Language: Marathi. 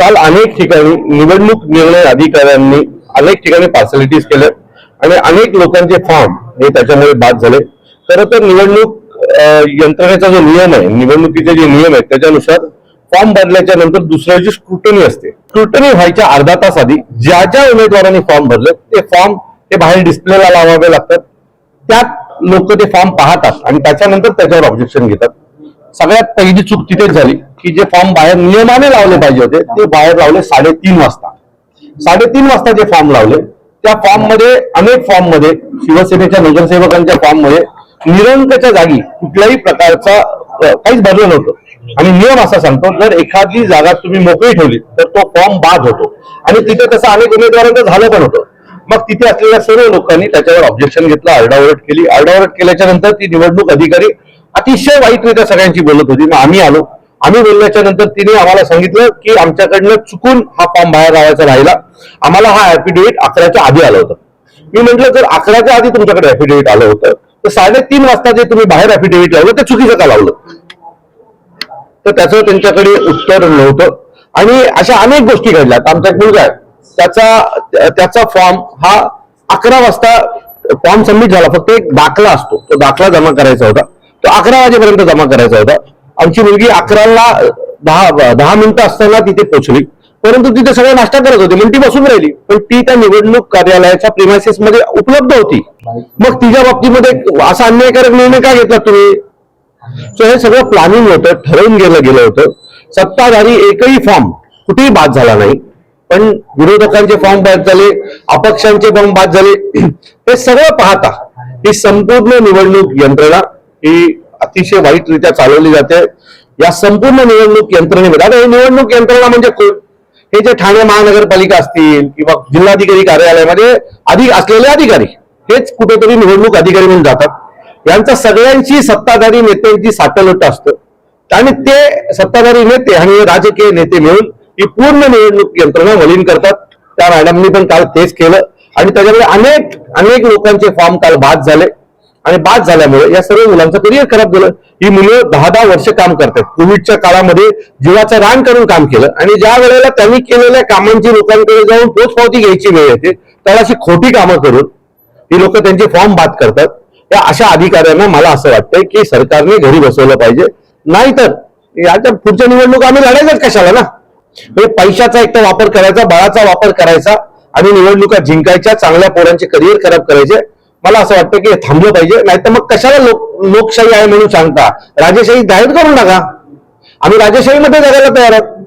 काल अनेक ठिकाणी निवडणूक निर्णय अधिकाऱ्यांनी अनेक ठिकाणी पार्सलिटीज केल्या आणि अनेक लोकांचे फॉर्म हे त्याच्यामुळे बाद झाले. खरं तर निवडणूक यंत्रणेचा जो नियम आहे निवडणुकीचे जे नियम आहेत त्याच्यानुसार फॉर्म भरल्याच्या नंतर दुसऱ्याची स्क्रुटनी असते. स्क्रुटनी व्हायच्या अर्धा तास आधी ज्या ज्या उमेदवारांनी फॉर्म भरले ते फॉर्म ते बाहेर डिस्प्लेला लावावे लागतात. त्यात लोक ते फॉर्म पाहतात आणि त्याच्यानंतर त्याच्यावर ऑब्जेक्शन घेतात. सगळ्यात पहिली चूक तिथेच झाली की जे फॉर्म बाहेर नियमाने लावले पाहिजे होते ते बाहेर लावले साडेतीन वाजता. साडेतीन वाजता जे फॉर्म लावले त्या फॉर्ममध्ये अनेक फॉर्ममध्ये शिवसेनेच्या नगरसेवकांच्या फॉर्ममध्ये निरंकच्या जागी कुठल्याही प्रकारचा काहीच भरलं नव्हतं. आणि नियम असा सांगतो जर एखादी जागा तुम्ही मोकळी ठेवली तर तो फॉर्म बाद होतो. आणि तिथे तसं अनेक उमेदवारांचं झालं पण होतं. मग तिथे असलेल्या सर्व लोकांनी त्याच्यावर ऑब्जेक्शन घेतलं आरडाओरड केली. आरडाओरड केल्याच्यानंतर ती निवडणूक अधिकारी अतिशय वाईटरित्या सगळ्यांची बोलत होती. मग आम्ही आलो. आम्ही बोलण्याच्या नंतर तिने आम्हाला सांगितलं की आमच्याकडनं चुकून हा फॉर्म बाहेर लावायचा राहिला. आम्हाला हा ऍफिडेव्हिट अकराच्या आधी आलं होतं. मी म्हटलं जर अकराच्या आधी तुमच्याकडे ऍफिडेव्हिट आलं होतं तर साडेतीन वाजता जे तुम्ही बाहेर ऍफिडेव्हिट लावलं ते चुकीचं का लावलं? तर त्याचं त्यांच्याकडे उत्तर नव्हतं. आणि अशा अनेक गोष्टी घडल्या आमचा एक मुलगा आहे. त्याचा त्याचा फॉर्म हा अकरा वाजता फॉर्म सबमिट झाला. फक्त एक दाखला असतो. तो दाखला जमा करायचा होता. तो अकरा वाजेपर्यंत जमा करायचा होता. आमची मुलगी अकराला दहा दहा मिनिटं असताना तिथे पोहोचली. परंतु तिथे सगळं नाश्ता करत होते. म्हणून ती बसून राहिली. पण ती त्या निवडणूक कार्यालयाच्या प्रिमायसेस मध्ये उपलब्ध होती. मग तिच्या बाबतीमध्ये असा अन्यायकारक निर्णय का घेतला तुम्ही? सो हे सगळं प्लॅनिंग होतं ठरवून गेलं गेलं होतं. सत्ताधारी एकही फॉर्म कुठेही बाद झाला नाही. पण विरोधकांचे फॉर्म बाद झाले अपक्षांचे फॉर्म बाद झाले. हे सगळं पाहता ही संपूर्ण निवडणूक यंत्रणा ही अतिशय वाईटरित्या चालवली जाते. या संपूर्ण निवडणूक यंत्रणेमध्ये. आता ही निवडणूक यंत्रणा म्हणजे हे जे ठाणे महानगरपालिका असतील किंवा जिल्हाधिकारी कार्यालयामध्ये अधिक असलेले अधिकारी हेच कुठेतरी निवडणूक अधिकारी म्हणून जातात. यांचा सगळ्यांची सत्ताधारी नेत्यांची साटलोट असतं. आणि ते सत्ताधारी नेते आणि राजकीय नेते मिळून ही पूर्ण निवडणूक यंत्रणा मलिन करतात. त्या मॅडमनी पण काल तेच केलं. आणि त्याच्यामुळे अनेक अनेक लोकांचे फॉर्म काल बाद झाले. आणि बाद झाल्यामुळे या सर्व मुलांचं करिअर खराब झालं. ही मुलं दहा दहा वर्ष काम करतात. कोविडच्या काळामध्ये जीवाचं रान करून काम केलं. आणि ज्या वेळेला त्यांनी केलेल्या कामांची लोकांकडे जाऊन पोचपावती घ्यायची वेळ येते त्याला अशी खोटी कामं करून ही लोक त्यांचे फॉर्म बाद करतात. या अशा अधिकाऱ्यांना मला असं वाटतंय की सरकारने घरी बसवलं पाहिजे. नाहीतर याच्या पुढच्या निवडणूक आम्ही लढायच्याच कशाला ना? म्हणजे पैशाचा एक तर वापर करायचा बळाचा वापर करायचा आणि निवडणुका जिंकायच्या चांगल्या पोरांचे करिअर खराब करायचे. मला असं वाटतं की थांबलं पाहिजे. नाहीतर मग कशाला लोक लोकशाही आहे म्हणून सांगता? राजेशाही जाहीर करून टाका आम्ही राजेशाहीमध्ये जगायला तयार आहोत.